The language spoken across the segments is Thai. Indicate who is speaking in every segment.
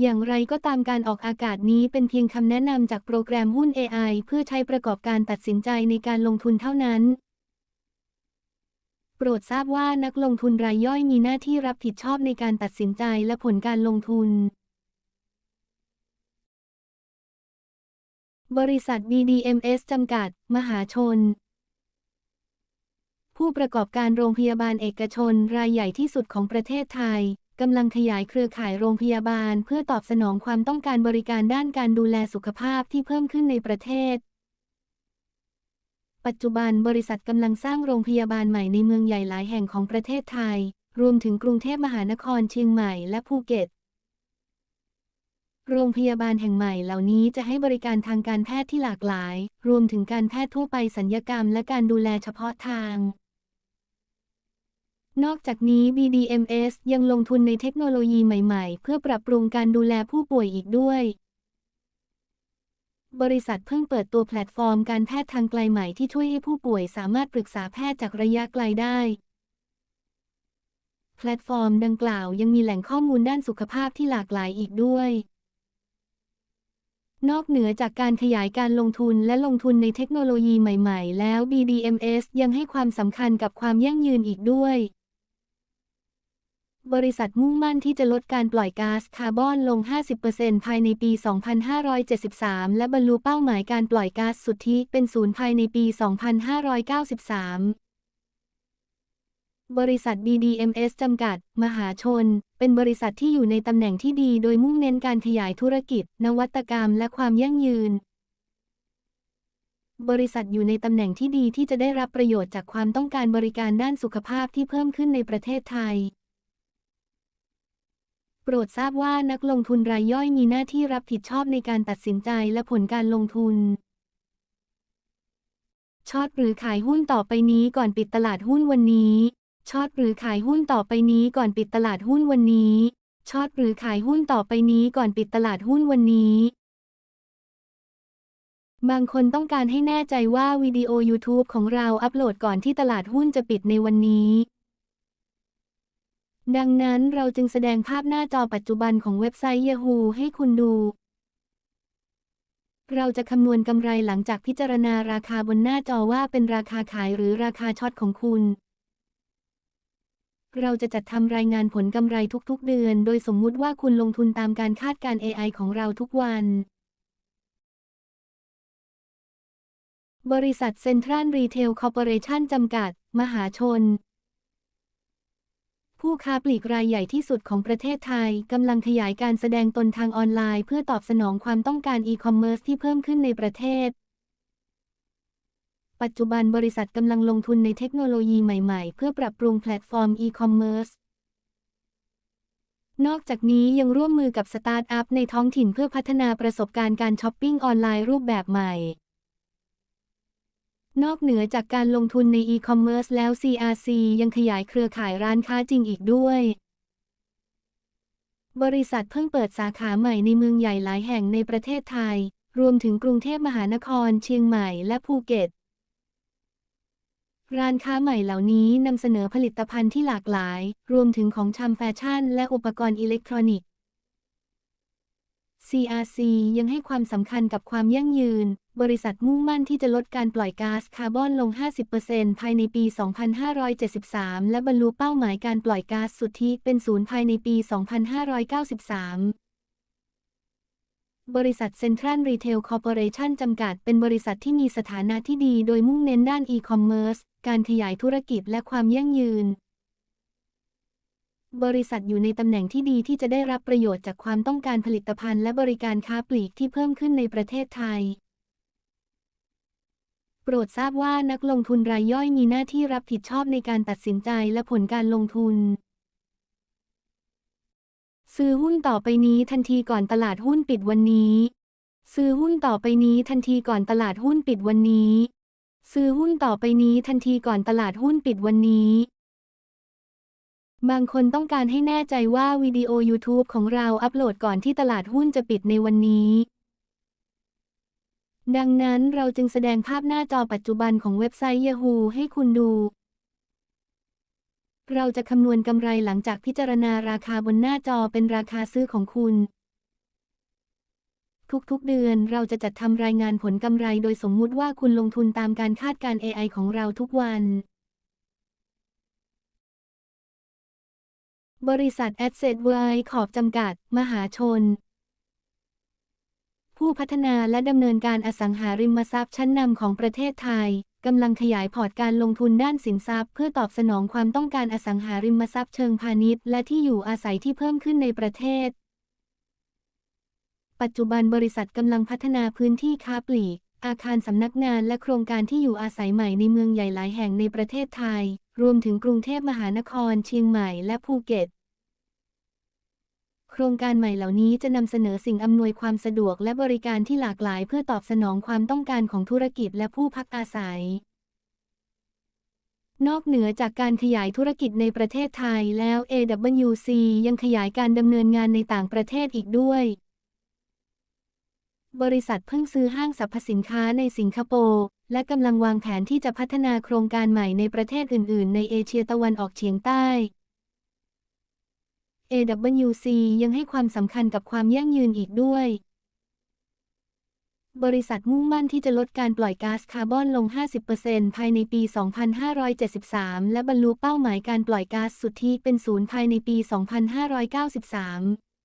Speaker 1: อย่างไรก็ตามการออกอากาศนี้เป็นเพียงคำแนะนำจากโปรแกรมหุ้น AI เพื่อใช้ประกอบการตัดสินใจในการลงทุนเท่านั้น โปรดทราบว่านักลงทุนรายย่อยมีหน้าที่รับผิดชอบในการตัดสินใจและผลการลงทุน บริษัท BDMS จำกัด มหาชนผู้ประกอบการโรงพยาบาลเอกชนรายใหญ่ที่สุดของประเทศไทย กำลังขยายเครือข่ายโรงพยาบาล เพื่อตอบสนองความต้องการบริการด้านการดูแลสุขภาพที่เพิ่มขึ้นในประเทศ ปัจจุบันบริษัทกำลังสร้างโรงพยาบาลใหม่ในเมืองใหญ่หลายแห่งของประเทศไทย รวมถึงกรุงเทพมหานครเชียงใหม่และภูเก็ตโรงพยาบาลแห่งใหม่เหล่านี้จะให้บริการทางการแพทย์ที่หลากหลาย รวมถึงการแพทย์ทั่วไปสัญญกรรมและการดูแลเฉพาะทาง นอกจากนี้ BDMS ยังลงทุนในเทคโนโลยีใหม่ๆ เพื่อปรับปรุงการดูแลผู้ป่วยอีกด้วย บริษัทเพิ่งเปิดตัวแพลตฟอร์มการแพทย์ทางไกลใหม่ที่ช่วยให้ผู้ป่วยสามารถปรึกษาแพทย์จากระยะไกลได้ แพลตฟอร์มดังกล่าวยังมีแหล่งข้อมูลด้านสุขภาพที่หลากหลายอีกด้วย นอกเหนือจากการขยายการลงทุนและลงทุนในเทคโนโลยีใหม่ ๆ แล้ว BDMS ยังให้ความสำคัญกับความยั่งยืนอีกด้วย บริษัทมุ่งมั่นที่จะลดการปล่อยก๊าซคาร์บอนลง 50%ภายในปี 2573 และบรรลุเป้าหมายการปล่อยก๊าซสุทธิเป็นศูนย์ภายในปี 2593บริษัท BDMS จำกัด มหาชน เป็นบริษัทที่อยู่ในตำแหน่งที่ดีโดยมุ่งเน้นการขยายธุรกิจ นวัตกรรม และความยั่งยืน บริษัทอยู่ในตำแหน่งที่ดีที่จะได้รับประโยชน์จากความต้องการบริการด้านสุขภาพที่เพิ่มขึ้นในประเทศไทย ปรดทราบว่านักลงทุนรายย่อยมีหน้าที่รับผิดชอบในการตัดสินใจและผลการลงทุนช็อตหรือขายหุ้นต่อไปนี้ก่อนปิดตลาดหุ้นวันนี้ช็อตหรือขายหุ้นต่อไปนี้ก่อนปิดตลาดหุ้นวันนี้ช็อตหรือขายหุ้นต่อไปนี้ก่อนปิดตลาดหุ้นวันนี้ บางคนต้องการให้แน่ใจว่าวิดีโอ YouTube ของเราอัปโหลดก่อนที่ตลาดหุ้นจะปิดในวันนี้ ดังนั้นเราจึงแสดงภาพหน้าจอปัจจุบันของเว็บไซต์ Yahoo ให้คุณดู เราจะคำนวณกำไรหลังจากพิจารณาราคาบนหน้าจอว่าเป็นราคาขายหรือราคาช็อตของคุณ เราจะจัดทำรายงานผลกำไรทุกๆเดือน โดยสมมุติว่าคุณลงทุนตามการคาดการ AI ของเราทุกวัน บริษัทเซ็นทรัลรีเทลคอร์ปอเรชั่นจำกัด มหาชน ผู้ค้าปลีกรายใหญ่ที่สุดของประเทศไทย กำลังขยายการแสดงตนทางออนไลน์ เพื่อตอบสนองความต้องการอีคอมเมิร์ซที่เพิ่มขึ้นในประเทศ ปัจจุบันบริษัทกำลังลงทุนในเทคโนโลยีใหม่ๆ เพื่อปรับปรุงแพลตฟอร์มอีคอมเมิร์ซนอกจากนี้ยังร่วมมือกับสตาร์ทอัพในท้องถิ่นเพื่อพัฒนาประสบการณ์การช้อปปิ้งออนไลน์รูปแบบใหม่ นอกเหนือจากการลงทุนในอีคอมเมิร์ซแล้ว CRC ยังขยายเครือข่ายร้านค้าจริงอีกด้วย บริษัทเพิ่งเปิดสาขาใหม่ในเมืองใหญ่หลายแห่งในประเทศไทย รวมถึงกรุงเทพมหานคร เชียงใหม่และภูเก็ต ร้านค้าใหม่เหล่านี้นำเสนอผลิตภัณฑ์ที่หลากหลาย รวมถึงของชำแฟชั่น และอุปกรณ์อิเล็กทรอนิกส์ CRC ยังให้ความสำคัญกับความยั่งยืน บริษัทมุ่งมั่นที่จะลดการปล่อยก๊าซคาร์บอนลง 50%ภายในปี 2573 และบรรลุเป้าหมายการปล่อยก๊าซสุทธิเป็นศูนย์ภายในปี 2593บริษัทเซ็นทรัลรีเทลคอร์ปอเรชั่นจำกัด เป็นบริษัทที่มีสถานะที่ดีโดยมุ่งเน้นด้านอีคอมเมิร์ซ การขยายธุรกิจและความยั่งยืน บริษัทอยู่ในตำแหน่งที่ดีที่จะได้รับประโยชน์จากความต้องการผลิตภัณฑ์และบริการค้าปลีกที่เพิ่มขึ้นในประเทศไทย ปรดทราบว่านักลงทุนรายย่อยมีหน้าที่รับผิดชอบในการตัดสินใจและผลการลงทุน ซื้อหุ้นต่อไปนี้ทันทีก่อนตลาดหุ้นปิดวันนี้ ซื้อหุ้นต่อไปนี้ทันทีก่อนตลาดหุ้นปิดวันนี้ ซื้อหุ้นต่อไปนี้ทันทีก่อนตลาดหุ้นปิดวันนี้ บางคนต้องการให้แน่ใจว่าวิดีโอ YouTube ของเราอัปโหลดก่อนที่ตลาดหุ้นจะปิดในวันนี้ ดังนั้นเราจึงแสดงภาพหน้าจอปัจจุบันของเว็บไซต์ Yahoo ให้คุณดู เราจะคำนวณกำไรหลังจากพิจารณาราคาบนหน้าจอเป็นราคาซื้อของคุณ ทุกๆเดือนเราจะจัดทำรายงานผลกำไรโดยสมมุติว่าคุณลงทุนตามการคาดการ AI ของเราทุกวัน บริษัท Asset w i ขอบจำกัด มหาชน ผู้พัฒนาและดำเนินการอสังหาริมทรัพย์ชั้นนำของประเทศไทยกำลังขยายพอร์ตการลงทุนด้านสินทรัพย์ เพื่อตอบสนองความต้องการอสังหาริมทรัพย์เชิงพาณิชย์ และที่อยู่อาศัยที่เพิ่มขึ้นในประเทศ ปัจจุบันบริษัทกำลังพัฒนาพื้นที่ค้าปลีก อาคารสำนักงานและโครงการที่อยู่อาศัยใหม่ในเมืองใหญ่หลายแห่งในประเทศไทย รวมถึงกรุงเทพมหานคร เชียงใหม่และภูเก็ต ครงการใหม่เหล่านี้จะนำเสนอสิ่งอำนวยความสะดวกและบริการที่หลากหลายเพื่อตอบสนองความต้องการของธุรกิจและผู้พักอาศัย นอกเหนือจากการขยายธุรกิจในประเทศไทยแล้ว AWC ยังขยายการดำเนินงานในต่างประเทศอีกด้วยบริษัทเพิ่งซื้อห้างสรรพสินค้าในสิงคโปร์ และกำลังวางแผนที่จะพัฒนาโครงการใหม่ในประเทศอื่น ๆ ในเอเชียตะวันออกเฉียงใต้ AWC ยังให้ความสำคัญกับความยั่งยืนอีกด้วย บริษัทมุ่งมั่นที่จะลดการปล่อยก๊าซคาร์บอนลง 50%ภายในปี 2573 และบรรลุเป้าหมายการปล่อยก๊าซสุทธิเป็นศูนย์ภายในปี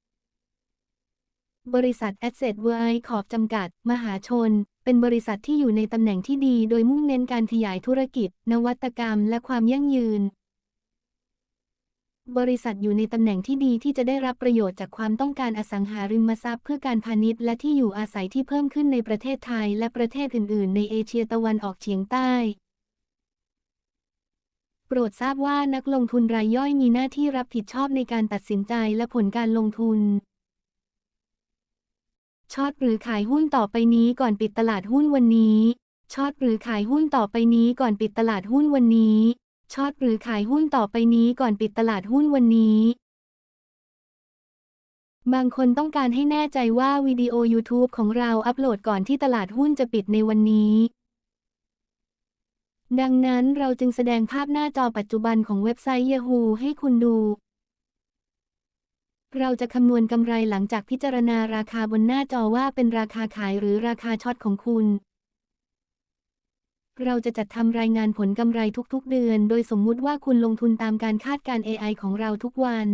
Speaker 1: 2593บริษัท Asset w o r l ขอบจำกัด มหาชน เป็นบริษัทที่อยู่ในตำแหน่งที่ดี โดยมุ่งเน้นการขยายธุรกิจ นวัตกรรม และความยั่งยืน บริษัทอยู่ในตำแหน่งที่ดีที่จะได้รับประโยชน์จากความต้องการอสังหาริมทรัพย์เพื่อการพาณิชย์และที่อยู่อาศัยที่เพิ่มขึ้นในประเทศไทยและประเทศอื่น ๆ ในเอเชียตะวันออกเฉียงใต้ โปรดทราบว่านักลงทุนรายย่อยมีหน้าที่รับผิดชอบในการตัดสินใจและผลการลงทุนช็อตหรือขายหุ้นต่อไปนี้ก่อนปิดตลาดหุ้นวันนี้ช็อตหรือขายหุ้นต่อไปนี้ก่อนปิดตลาดหุ้นวันนี้ ช็อตหรือขายหุ้นต่อไปนี้ก่อนปิดตลาดหุ้นวันนี้ บางคนต้องการให้แน่ใจว่าวิดีโอ YouTube ของเราอัปโหลดก่อนที่ตลาดหุ้นจะปิดในวันนี้ ดังนั้นเราจึงแสดงภาพหน้าจอปัจจุบันของเว็บไซต์ Yahoo ให้คุณดู เราจะคำนวณกำไรหลังจากพิจารณาราคาบนหน้าจอว่าเป็นราคาขายหรือราคาช็อตของคุณ เราจะจัดทำรายงานผลกำไรทุกๆ เดือน โดยสมมุติว่าคุณลงทุนตามการคาดการ AI ของเราทุกวัน